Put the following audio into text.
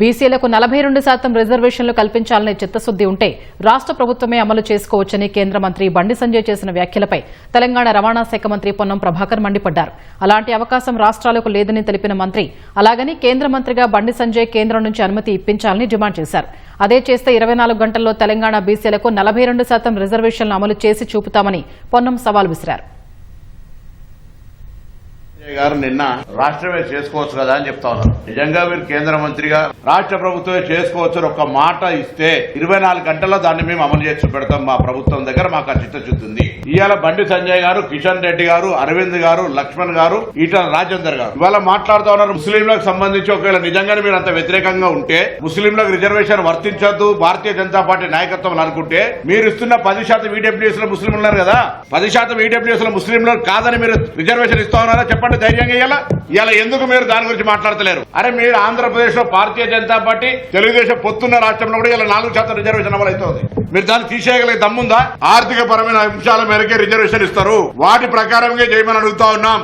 బీసీలకు నలభై రెండు శాతం రిజర్వేషన్లు కల్పించాలనే చిత్తశుద్ది ఉంటే రాష్ట్ర ప్రభుత్వమే అమలు చేసుకోవచ్చని కేంద్ర మంత్రి బండి సంజయ్ చేసిన వ్యాఖ్యలపై తెలంగాణ రవాణా శాఖ మంత్రి పొన్నం ప్రభాకర్ మండిపడ్డారు. అలాంటి అవకాశం రాష్ట్రాలకు లేదని తెలిపిన మంత్రి అలాగని కేంద్ర మంత్రిగా బండి సంజయ్ కేంద్రం నుంచి అనుమతి ఇప్పించాలని డిమాండ్ చేశారు. అదే చేస్తే ఇరవై నాలుగు గంటల్లో తెలంగాణ బీసీలకు నలభై రెండు శాతం రిజర్వేషన్లు అమలు చేసి చూపుతామని పొన్నం సవాల్ విసిరారు. గారు నిన్న రాష్ట్రమే చేసుకోవచ్చు కదా అని చెప్తా ఉన్నారు. నిజంగా మీరు కేంద్ర మంత్రిగా రాష్ట్ర ప్రభుత్వమే చేసుకోవచ్చు ఒక మాట ఇస్తే ఇరవై నాలుగు గంటల్లో దాన్ని మేము అమలు చేసి పెడతాం మా ప్రభుత్వం దగ్గర మాకు ఆ చిత్తశుద్ధి ఇవాళ బండి సంజయ్ గారు కిషన్ రెడ్డి గారు అరవింద్ గారు లక్ష్మణ్ గారు ఈటల రాజేందర్ గారు. ఇవాళ మాట్లాడుతూ ఉన్నారు ముస్లింలకు సంబంధించి ఒకవేళ నిజంగానే మీరు అంత వ్యతిరేకంగా ఉంటే ముస్లింలకు రిజర్వేషన్ వర్తించద్దు భారతీయ జనతా పార్టీ నాయకత్వం అనుకుంటే మీరు ఇస్తున్న పది శాతం ఈడబ్ల్యూఎస్లో ముస్లింలు ఉన్నారు కదా. పది శాతం ఈడబ్ల్యూఎస్లో ముస్లింలు కాదని మీరు రిజర్వేషన్ ఇస్తా ఉన్నారా చెప్పండి. ధైర్యంగా ఇయ్యాలా? ఇలా ఎందుకు మీరు దాని గురించి మాట్లాడతలేరు? అరే మీరు ఆంధ్రప్రదేశ్లో భారతీయ జనతా పార్టీ తెలుగుదేశం పొత్తున్న రాష్ట్రంలో కూడా ఇలా నాలుగు శాతం రిజర్వేషన్ అమలు అవుతుంది. మీరు దాన్ని తీసేయగలిగే దమ్ముందా? ఆర్థిక పరమైన అంశాల మేరకే రిజర్వేషన్ ఇస్తారు. వాటి ప్రకారంగా చేయమని అడుగుతా ఉన్నాం.